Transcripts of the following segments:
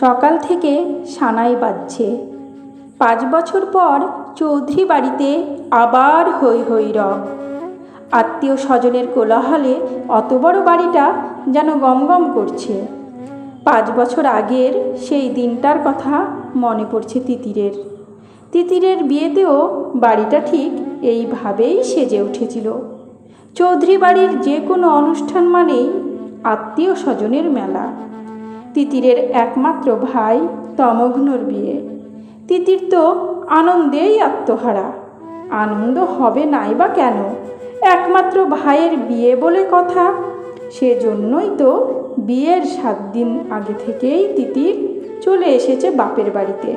সকাল থেকে সানাই বাজছে। পাঁচ বছর পর চৌধুরী বাড়িতে আবার হই হই রব আত্মীয় স্বজনের কোলাহলে অত বড় বাড়িটা যেন গমগম করছে। পাঁচ বছর আগের সেই দিনটার কথা মনে পড়ছে তিতিরের। তিতিরের বিয়েতেও বাড়িটা ঠিক এইভাবেই সেজে উঠেছিল। চৌধুরী বাড়ির যে কোনো অনুষ্ঠান মানেই আত্মীয় স্বজনের মেলা। তিতিরের একমাত্র ভাই তমঘ্নর বিয়ে। তিতির তো আনন্দেই আত্মহারা। আনন্দ হবে নাই বা কেন? একমাত্র ভাইয়ের বিয়ে বলে কথা। সেজন্যই তো বিয়ের সাত দিন আগে থেকেই তিতির চলে এসেছে বাপের বাড়িতে।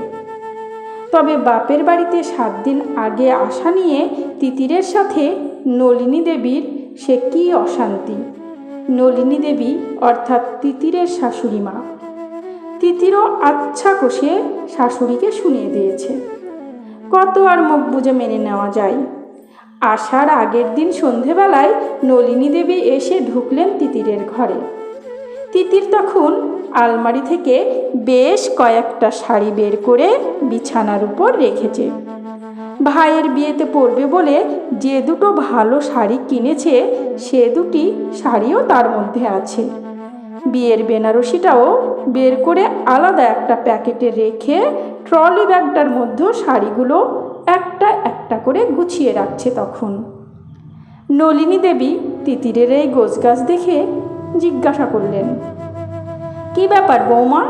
তবে বাপের বাড়িতে সাত দিন আগে আসা নিয়ে তিতিরের সাথে নলিনী দেবীর সে কী অশান্তি। নলিনী দেবী অর্থাৎ তিতিরের শাশুড়ি মা। তিতিরও আচ্ছা কষে শাশুড়িকে শুনিয়ে দিয়েছে। কত আর মুখ বুঝে মেনে নেওয়া যায়। আসার আগের দিন সন্ধেবেলায় নলিনী দেবী এসে ঢুকলেন তিতিরের ঘরে। তিতির তখন আলমারি থেকে বেশ কয়েকটা শাড়ি বের করে বিছানার উপর রেখেছে। ভাইয়ের বিয়েতে পরবে বলে যে দুটো ভালো শাড়ি কিনেছে, সে দুটি শাড়িও তার মধ্যে আছে। বিয়ের বেনারসিটাও বের করে আলাদা একটা প্যাকেটে রেখে ট্রলি ব্যাগটার মধ্যে শাড়িগুলো একটা একটা করে গুছিয়ে রাখছে তখন। নলিনী দেবী তিতিরের এই গোছগাছ দেখে জিজ্ঞাসা করলেন, কি ব্যাপার বৌমা?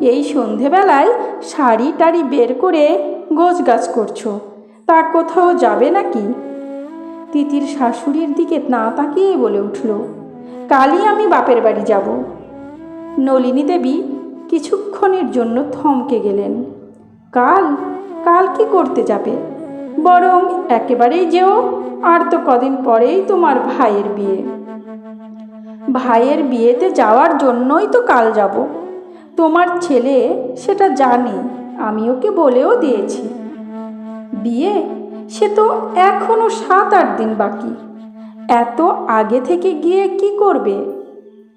এই সন্ধেবেলায় শাড়ি টাড়ি বের করে গোছগাছ করছ, তা কোথাও যাবে নাকি? তিতির শাশুড়ির দিকে না তাকিয়ে বলে উঠল কালই আমি বাপের বাড়ি যাব। নলিনী দেবী কিছুক্ষণের জন্য থমকে গেলেন। কাল কাল কি করতে যাবে? বরং একেবারেই যেও, আর তো কদিন পরেই তোমার ভাইয়ের বিয়ে। ভাইয়ের বিয়েতে যাওয়ার জন্যই তো কাল যাব। তোমার ছেলে সেটা জানে, আমি ওকে বলেও দিয়েছি। বিয়ে সে তো এখনও সাত আট দিন বাকি। এত আগে থেকে গিয়ে কি করবে?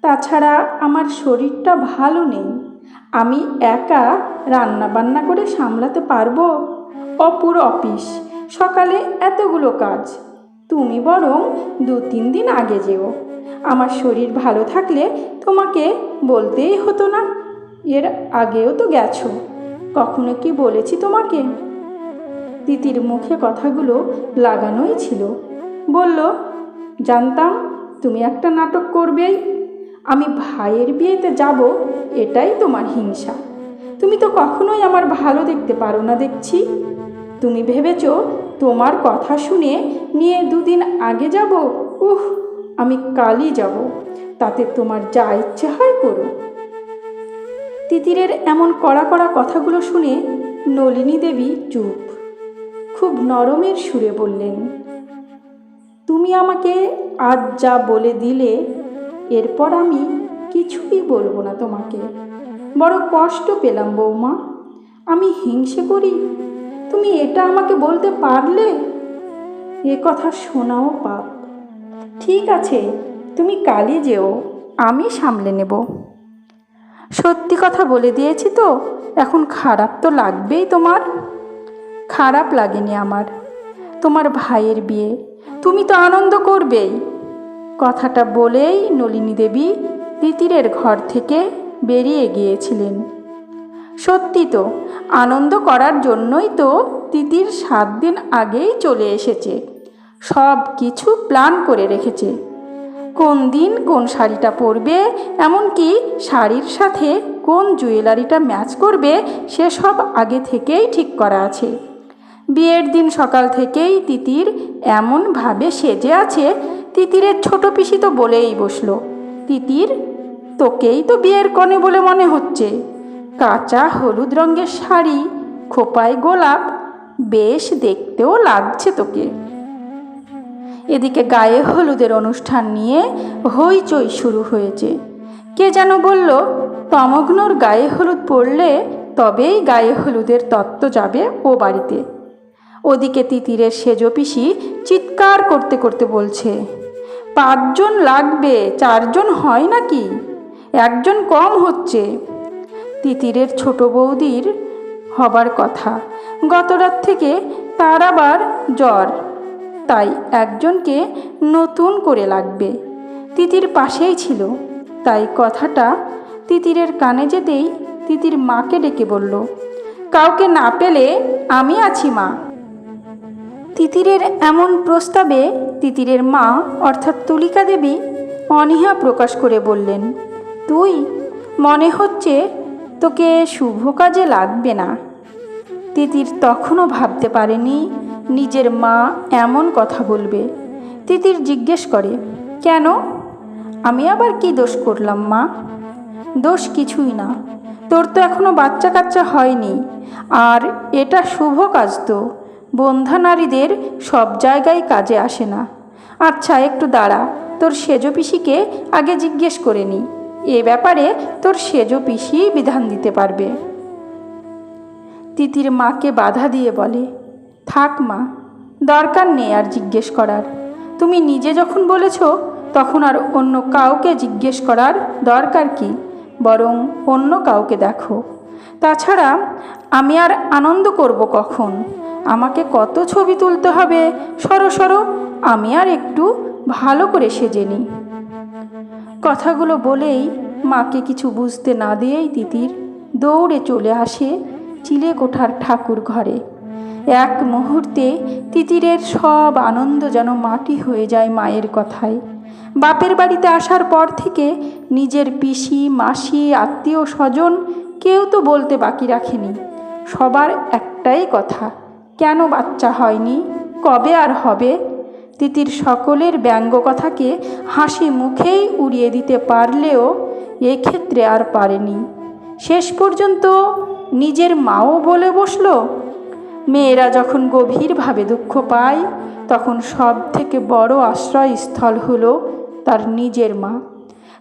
তাছাড়া আমার শরীরটা ভালো নেই। আমি একা রান্না বান্না করে সামলাতে পারব? অপুর অফিস, সকালে এতগুলো কাজ। তুমি বরং দু তিন দিন আগে যেও। আমার শরীর ভালো থাকলে তোমাকে বলতেই হতো না, এর আগেও তো গেছো। কখনো কি বলেছি তোমাকে? তিতির মুখে কথাগুলো লাগানোই ছিল। বলল জানতাম তুমি একটা নাটক করবেই। আমি ভাইয়ের বিয়েতে যাব, এটাই তোমার হিংসা। তুমি তো কখনোই আমার ভালো দেখতে পারো না দেখছি। তুমি ভেবেছ তোমার কথা শুনে নিয়ে দুদিন আগে যাব, উহ, আমি কালই যাব। তাতে তোমার যা ইচ্ছে হয় করো তিতিরের এমন কড়া কড়া কথাগুলো শুনে নলিনী দেবী চুপ, খুব নরমের সুরে বললেন তুমি আমাকে আজ যা বলে দিলে, এরপর আমি কিছুই বলব না তোমাকে। বড় কষ্ট পেলাম বৌমা। আমি হিংসে করি। তুমি এটা আমাকে বলতে পারলে? এ কথা শোনাও পাপ ঠিক আছে, তুমি কালই যেও, আমি সামলে নেব। সত্যি কথা বলে দিয়েছি তো, এখন খারাপ তো লাগবেই তোমার। খারাপ লাগেনি আমার। তোমার ভাইয়ের বিয়ে। তুমি তো আনন্দ করবেই। কথাটা বলেই নলিনী দেবী তিতিরের ঘর থেকে বেরিয়ে গিয়েছিলেন। সত্যি তো, আনন্দ করার জন্যই তো তিতির সাত দিন আগেই চলে এসেছে। সব কিছু প্ল্যান করে রেখেছে। কোন দিন কোন শাড়িটা পরবে, এমনকি শাড়ির সাথে কোন জুয়েলারিটা ম্যাচ করবে সে সব আগে থেকেই ঠিক করা আছে। বিয়ের দিন সকাল থেকেই তিতির এমনভাবে সেজে আছে, তিতিরের ছোট পিসি তো বলেই বসল। তিতির, তোকেই তো বিয়ের কনে বলে মনে হচ্ছে। কাঁচা হলুদ রঙের শাড়ি, খোপায় গোলাপ, বেশ দেখতেও লাগছে তোকে। এদিকে গায়ে হলুদের অনুষ্ঠান নিয়ে হইচই শুরু হয়েছে। কে যেন বলল, তমগ্নর গায়ে হলুদ পড়লে তবেই গায়ে হলুদের তত্ত্ব যাবে ও বাড়িতে। ওদিকে তিতিরের সেজ পিসি চিৎকার করতে করতে বলছে, পাঁচজন লাগবে, চারজন হয় নাকি? একজন কম হচ্ছে। তিতিরের ছোট বৌদির হবার কথা। গত রাত থেকে তার আবার জ্বর, তাই একজনকে নতুন করে লাগবে। তিতির পাশেই ছিল, তাই কথাটা তিতিরের কানে যেতেই তিতির মাকে ডেকে বলল, কাউকে না পেলে আমি আছি মা। তিতিরের এমন প্রস্তাবে তিতিরের মা, অর্থাৎ তুলিকা দেবী, অনীহা প্রকাশ করে বললেন, তুই, মনে হচ্ছে তোকে শুভ কাজে লাগবে না। তিতির তখনও ভাবতে পারেনি, নিজের মা এমন কথা বলবে। তিতির জিজ্ঞেস করে, কেন? আমি আবার কি দোষ করলাম মা? দোষ কিছুই না। তোর তো এখনও বাচ্চা কাচ্চা হয়নি। আর এটা শুভ কাজ তো। বন্ধা নারীদের সব জায়গায় কাজে আসে না। আচ্ছা একটু দাঁড়া, তোর সেজ পিসিকে আগে জিজ্ঞেস করে নি। এ ব্যাপারে তোর সেজ পিসি বিধান দিতে পারবে। তিতির মাকে বাধা দিয়ে বলে, থাক মা, দরকার নেই আর জিজ্ঞেস করার। তুমি নিজে যখন বলেছ, তখন আর অন্য কাউকে জিজ্ঞেস করার দরকার কি? বরং অন্য কাউকে দেখো। তাছাড়া আমি আর আনন্দ করব কখন? আমাকে কত ছবি তুলতে হবে? সরো সরো, আমি আর একটু ভালো করে সেজে নিই। কথাগুলো বলেই মাকে কিছু বুঝতে না দিয়েই তিতির দৌড়ে চলে আসে চিলে কোঠার ঠাকুর ঘরে। এক মুহূর্তে তিতিরের সব আনন্দ যেন মাটি হয়ে যায় মায়ের কথায়। বাপের বাড়িতে আসার পর থেকে নিজের পিসি, মাসি আত্মীয় স্বজন কেউ তো বলতে বাকি রাখেনি। সবার একটাই কথা, কেন বাচ্চা হয়নি? কবে আর হবে? তিতির সকলের ব্যঙ্গ কথাকে হাসি মুখেই উড়িয়ে দিতে পারলেও এক্ষেত্রে আর পারেনি। শেষ পর্যন্ত নিজের মাও বলে বসল, মেয়েরা যখন গভীরভাবে দুঃখ পায়, তখন সব থেকে বড় আশ্রয়স্থল হলো তার নিজের মা।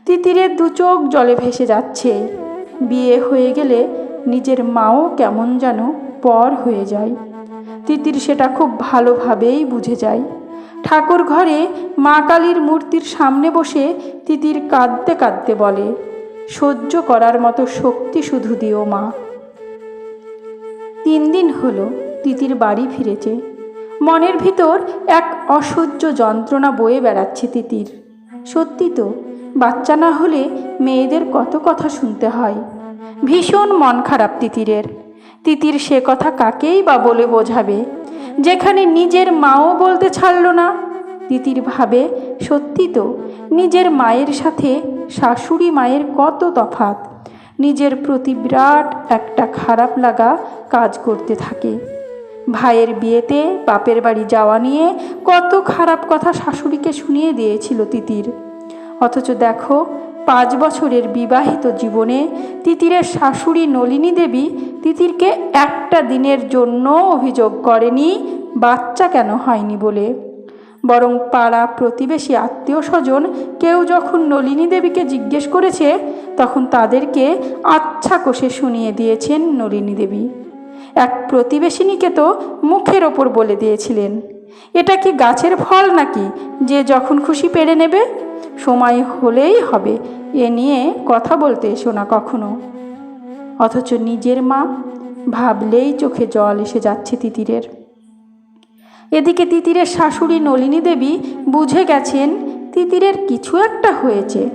তিতিরের দু চোখ জলে ভেসে যাচ্ছে। বিয়ে হয়ে গেলে নিজের মাও কেমন যেন পর হয়ে যায়। তিতির সেটা খুব ভালোভাবেই বুঝে যায়। ঠাকুর ঘরে মা কালীর মূর্তির সামনে বসে তিতির কাঁদতে কাঁদতে বলে, সহ্য করার মতো শক্তি শুধু দিও মা। তিন দিন হলো তিতির বাড়ি ফিরেছে। মনের ভিতর এক অসহ্য যন্ত্রণা বয়ে বেড়াচ্ছে তিতির। সত্যি তো, বাচ্চা না হলে মেয়েদের কত কথা শুনতে হয়। ভীষণ মন খারাপ তিতিরের। তিতির সে কথা কাকেই বা বলে বোঝাবে? যেখানে নিজের মাও বলতে ছাড়ল না। তিতির ভাবে, সত্যি তো, নিজের মায়ের সাথে শাশুড়ি মায়ের কত তফাত নিজের প্রতি বিরাট একটা খারাপ লাগা কাজ করতে থাকে। ভাইয়ের বিয়েতে বাপের বাড়ি যাওয়া নিয়ে কত খারাপ কথা শাশুড়িকে শুনিয়ে দিয়েছিল তিতির। অথচ দেখো পাঁচ বছরের বিবাহিত জীবনে তিতিরের শাশুড়ি নলিনী দেবী তিতিরকে একটা দিনের জন্য অভিযোগ করেনি, বাচ্চা কেন হয়নি বলে। বরং পাড়া প্রতিবেশী আত্মীয় স্বজন কেউ যখন নলিনী দেবীকে জিজ্ঞেস করেছে, তখন তাদেরকে আচ্ছা কষে শুনিয়ে দিয়েছেন নলিনী দেবী। এক প্রতিবেশিনীকে তো মুখের ওপর বলে দিয়েছিলেন। এটা কি গাছের ফল নাকি? যে যখন খুশি পেরে নেবে সময় হলেই হবে। এ নিয়ে কথা বলতে এসো না কখনো। অথচ নিজের মা ভাবলেই চোখে জল এসে যাচ্ছে তিতিরের। এদিকে তিতিরের শাশুড়ি নলিনী দেবী বুঝে গেছেন তিতিরের কিছু একটা হয়েছে।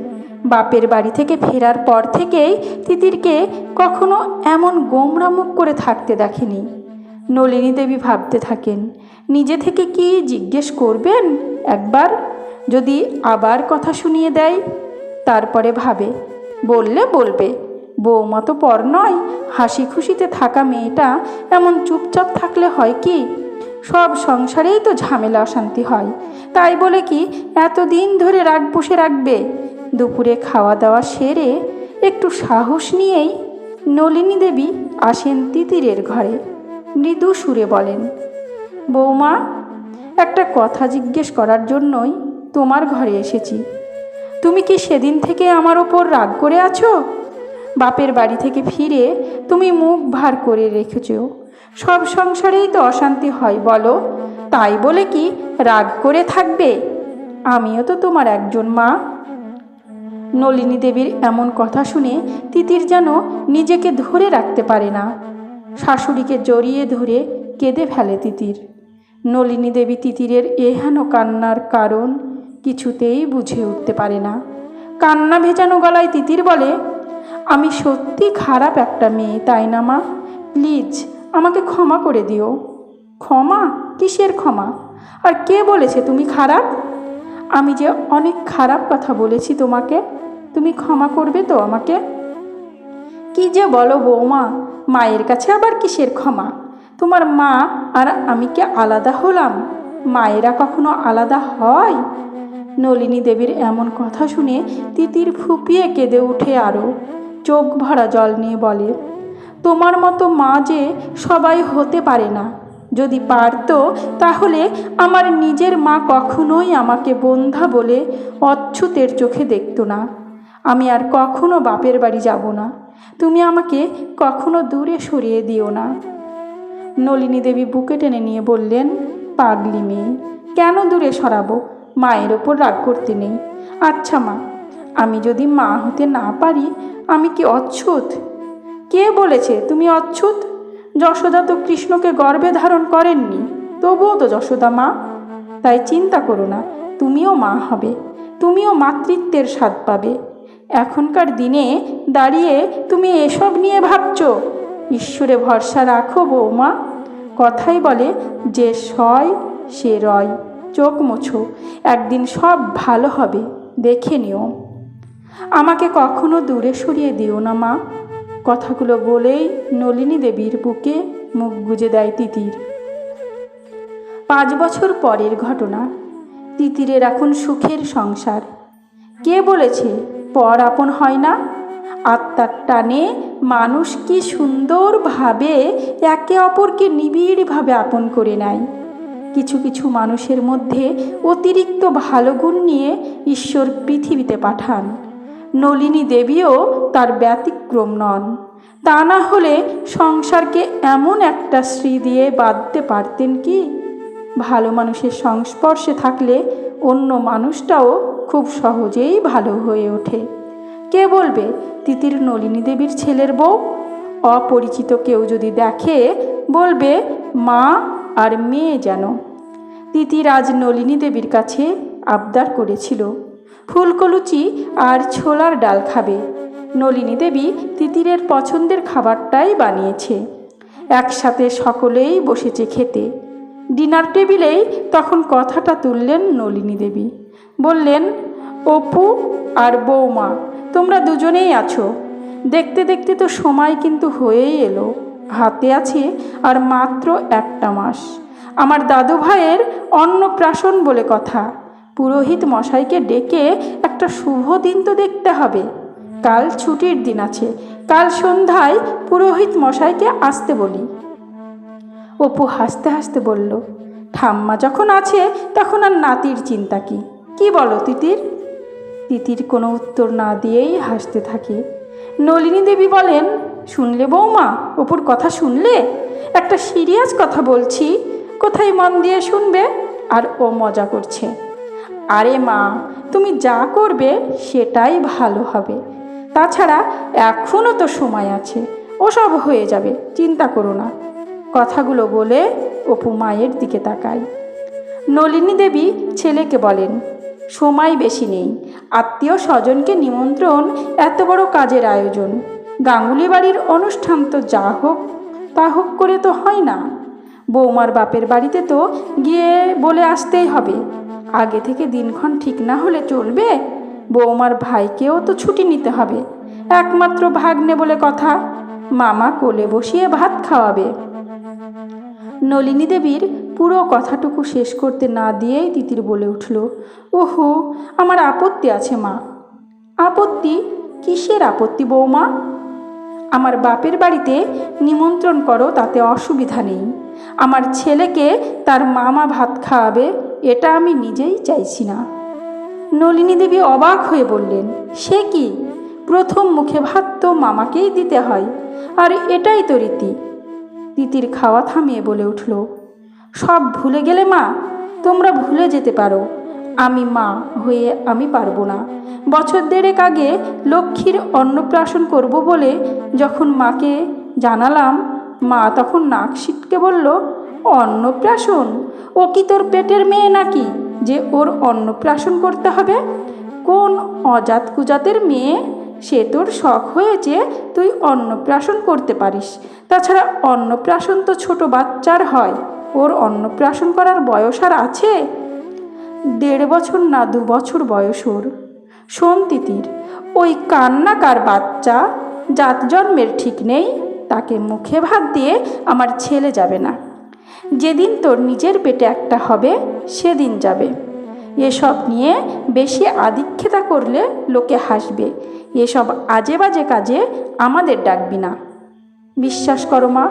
বাপের বাড়ি থেকে ফেরার পর থেকেই তিতিরকে কখনো এমন গোমরা মুখ করে থাকতে দেখেনি। নলিনী দেবী ভাবতে থাকেন, নিজে থেকে কি জিজ্ঞেস করবেন? একবার যদি আবার কথা শুনিয়ে দেয়, তারপরে ভাবে। বললে বলবে বৌমা তো পর নয় হাসি খুশিতে থাকা মেয়েটা এমন চুপচাপ থাকলে হয় কি? সব সংসারেই তো ঝামেলা অশান্তি হয়। তাই বলে কি এতদিন ধরে রাগ বসে রাখবে? দুপুরে খাওয়া দাওয়া সেরে একটু সাহস নিয়েই নলিনী দেবী আসেন তিতিরের ঘরে। মৃদু সুরে বলেন বৌমা একটা কথা জিজ্ঞেস করার জন্যই তোমার ঘরে এসেছি। তুমি কি সেদিন থেকে আমার ওপর রাগ করে আছো? বাপের বাড়ি থেকে ফিরে তুমি মুখ ভার করে রেখেছ। সব সংসারেই তো অশান্তি হয়, বলো। তাই বলে কি রাগ করে থাকবে? আমিও তো তোমার একজন মা। নলিনী দেবীর এমন কথা শুনে তিতির যেন নিজেকে ধরে রাখতে পারে না। শাশুড়িকে জড়িয়ে ধরে কেঁদে ফেলে তিতির। নলিনী দেবী তিতিরের এহেন কান্নার কারণ কিছুতেই বুঝে উঠতে পারে না। কান্না ভেজানো গলায় তিতির বলে, আমি সত্যি খারাপ একটা মেয়ে, তাই না মা? প্লিজ, আমাকে ক্ষমা করে দিও। ক্ষমা? কিসের ক্ষমা? আর কে বলেছে তুমি খারাপ? আমি যে অনেক খারাপ কথা বলেছি তোমাকে, তুমি ক্ষমা করবে তো আমাকে? কি যে বলো বৌমা, মায়ের কাছে আবার কিসের ক্ষমা? তোমার মা আর আমি কি আলাদা হলাম? মায়েরা কখনো আলাদা হয়? নলিনী দেবীর এমন কথা শুনে তিতির ফুপিয়ে কেঁদে উঠে আরও। চোখ ভরা জল নিয়ে বলে, তোমার মতো মা যে সবাই হতে পারে না। যদি পারতো, তাহলে আমার নিজের মা কখনোই আমাকে বন্ধা বলে অচ্ছুতের চোখে দেখতো না। আমি আর কখনো বাপের বাড়ি যাব না। তুমি আমাকে কখনো দূরে সরিয়ে দিও না। নলিনী দেবী বুকে টেনে নিয়ে বললেন, পাগলি মেয়ে, কেন দূরে সরাবো? মায়ের ওপর রাগ করতে নেই। আচ্ছা মা, আমি যদি মা হতে না পারি, আমি কি অচ্ছুত? কে বলেছে তুমি অচ্ছুত? যশোদা তো কৃষ্ণকে গর্বে ধারণ করেননি, তবুও তো যশোদা মা। তাই চিন্তা করো না, তুমিও মা হবে, তুমিও মাতৃত্বের স্বাদ পাবে। এখনকার দিনে দাঁড়িয়ে তুমি এসব নিয়ে ভাবছ। ঈশ্বরে ভরসা রাখো বৌমা। কথাই বলে, যে সয় সে রয়। চোখ মোছো, একদিন সব ভালো হবে, দেখে নিও। আমাকে কখনো দূরে সরিয়ে দিও না, মা। কথাগুলো বলেই নলিনী দেবীর বুকে মুখ গুজে দেয় তিতির। পাঁচ বছর পরের ঘটনা। তিতিরের এখন সুখের সংসার। কে বলেছে, পর আপন হয় না? আত্মার টানে মানুষ কি সুন্দরভাবে একে অপরকে নিবিড়ভাবে আপন করে নেয়। কিছু কিছু মানুষের মধ্যে অতিরিক্ত ভালো গুণ নিয়ে ঈশ্বর পৃথিবীতে পাঠান। নলিনী দেবীও তার ব্যতিক্রম নন। তা না হলে সংসারকে এমন একটা শ্রী দিয়ে বাঁধতে পারতেন কি? ভালো মানুষের সংস্পর্শে থাকলে অন্য মানুষটাও খুব সহজেই ভালো হয়ে ওঠে। কে বলবে, তিতির নলিনী দেবীর ছেলের বউ? অপরিচিত কেউ যদি দেখে, বলবে, মা আর মেয়ে যেন। তিতির আজ নলিনী দেবীর কাছে আবদার করেছিল। ফুলকলুচি আর ছোলার ডাল খাবে। নলিনী দেবী তিতিরের পছন্দের খাবারটাই বানিয়েছে। একসাথে সকলেই বসেছে খেতে। ডিনার টেবিলেই তখন কথাটা তুললেন নলিনী দেবী। বললেন, অপু আর বৌমা, তোমরা দুজনেই আছো। দেখতে দেখতে তো সময় কিন্তু হয়েই এলো। হাতে আছে আর মাত্র একটা মাস। আমার দাদু ভাইয়ের অন্নপ্রাশন বলে কথা। পুরোহিত মশাইকে ডেকে একটা শুভ দিন তো দেখতে হবে। কাল ছুটির দিন আছে, কাল সন্ধ্যায় পুরোহিত মশাইকে আসতে বলি। অপু হাসতে হাসতে বলল, ঠাম্মা যখন আছে, তখন আর নাতির চিন্তা কি? কি বলো তিতির? তিতির কোনো উত্তর না দিয়েই হাসতে থাকে। নলিনী দেবী বলেন, শুনলে বৌমা, অপুর কথা শুনলে? একটা সিরিয়াস কথা বলছি কোথায় মন দিয়ে শুনবে আর ও মজা করছে। আরে মা, তুমি যা করবে সেটাই ভালো হবে। তাছাড়া এখনও তো সময় আছে, ওসব হয়ে যাবে, চিন্তা করো না। কথাগুলো বলে অপু মায়ের দিকে তাকায়। নলিনী দেবী ছেলেকে বলেন, সময় বেশি নেই। আত্মীয় স্বজনকে নিমন্ত্রণ এত বড় কাজের আয়োজন। গাঙ্গুলি বাড়ির অনুষ্ঠান তো যা হোক, তা হোক করে তো হয় না। বৌমার বাপের বাড়িতে তো গিয়ে বলে আসতেই হবে। আগে থেকে দিনক্ষণ ঠিক না হলে চলবে? বৌমার ভাইকেও তো ছুটি নিতে হবে। একমাত্র ভাগ্নে বলে কথা। মামা কোলে বসিয়ে ভাত খাওয়াবে। নলিনী দেবীর পুরো কথাটুকু শেষ করতে না দিয়েই তিতির বলে উঠল, ওহো, আমার আপত্তি আছে মা। আপত্তি? কিসের আপত্তি বৌমা? আমার বাপের বাড়িতে নিমন্ত্রণ করো, তাতে অসুবিধা নেই। আমার ছেলেকে তার মামা ভাত খাওয়াবে, এটা আমি নিজেই চাইছি না। নলিনী দেবী অবাক হয়ে বললেন, সে কি? প্রথম মুখে ভাত তো মামাকেই দিতে হয়, আর এটাই তো রীতি। তিতির খাওয়া থামিয়ে বলে উঠল, সব ভুলে গেলে মা, তোমরা ভুলে যেতে পারো। আমি মা হয়ে আমি পারব না। বছর দেড়েক আগে লক্ষ্মীর অন্নপ্রাশন করব বলে যখন মাকে জানালাম, মা তখন নাক সিটকে বলল, অন্নপ্রাশন? ও কি তোর পেটের মেয়ে নাকি? যে ওর অন্নপ্রাশন করতে হবে? কোন অজাত কুজাতের মেয়ে? সে তোর শখ হয়েছে তুই অন্নপ্রাশন করতে পারিস। তাছাড়া অন্নপ্রাশন তো ছোট বাচ্চার হয়। ওর অন্নপ্রাশন করার বয়স আর আছে? দেড় বছর না দু বছর বয়স ওর। শোন ওই কান্নাকার বাচ্চা জাত জন্মের ঠিক নেই, তাকে মুখে ভাত দিয়ে আমার ছেলে যাবে না। যেদিন তোর নিজের পেটে একটা হবে, সেদিন যাবে। এসব নিয়ে বেশি আদিক্ষেতা করলে লোকে হাসবে। এসব আজে বাজে কাজে আমাদের ডাকবি না। বিশ্বাস করো মা,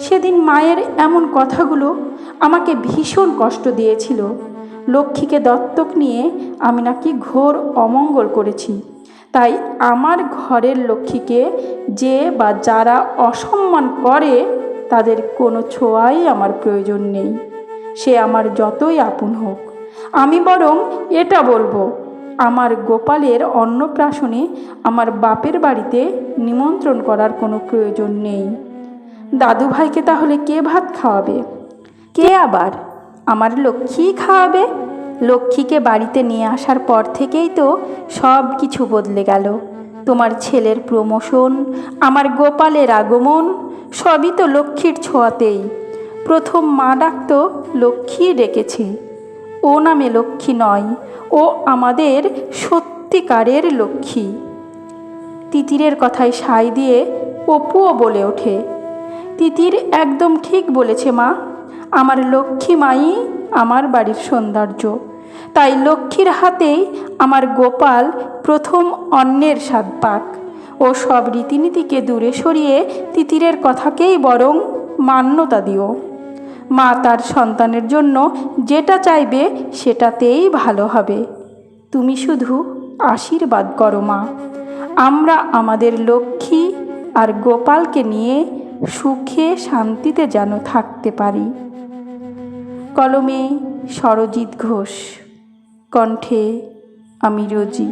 সেদিন মায়ের এমন কথাগুলো আমাকে ভীষণ কষ্ট দিয়েছিল। লক্ষ্মীকে দত্তক নিয়ে আমি নাকি ঘোর অমঙ্গল করেছি। তাই আমার ঘরের লক্ষ্মীকে যে বা যারা অসম্মান করে, তাদের কোনো ছোঁয়াই আমার প্রয়োজন নেই। সে আমার যতই আপন হোক। আমি বরং এটা বলব, আমার গোপালের অন্নপ্রাশনে আমার বাপের বাড়িতে নিমন্ত্রণ করার কোনো প্রয়োজন নেই। দাদু ভাইকে তাহলে কে ভাত খাওয়াবে? কে আবার? আমার লক্ষ্মী খাওয়াবে? লক্ষ্মীকে বাড়িতে নিয়ে আসার পর থেকেই তো সব কিছু বদলে গেল। তোমার ছেলের প্রমোশন, আমার গোপালের আগমন, সবই তো লক্ষ্মীর ছোঁয়াতেই। প্রথম মা ডাকতো লক্ষ্মী ডেকেছে। ও নামে লক্ষ্মী নয়, ও আমাদের সত্যিকারের লক্ষ্মী। তিতিরের কথায় সাই দিয়ে অপুও বলে ওঠে। তিতির একদম ঠিক বলেছে মা আমার লক্ষ্মী মাই আমার বাড়ির সৌন্দর্য। তাই লক্ষ্মীর হাতেই আমার গোপাল প্রথম অন্যের স্বাদ পাক ও সব রীতিনীতিকে দূরে সরিয়ে তিতিরের কথাকেই বরং মান্যতা দিও। মা তার সন্তানের জন্য যেটা চাইবে সেটাতেই ভালো হবে। তুমি শুধু আশীর্বাদ করো মা। আমরা আমাদের লক্ষ্মী আর গোপালকে নিয়ে সুখে শান্তিতে যেন থাকতে পারি। কলমে সরজিৎ ঘোষ কণ্ঠে আমি রোজি।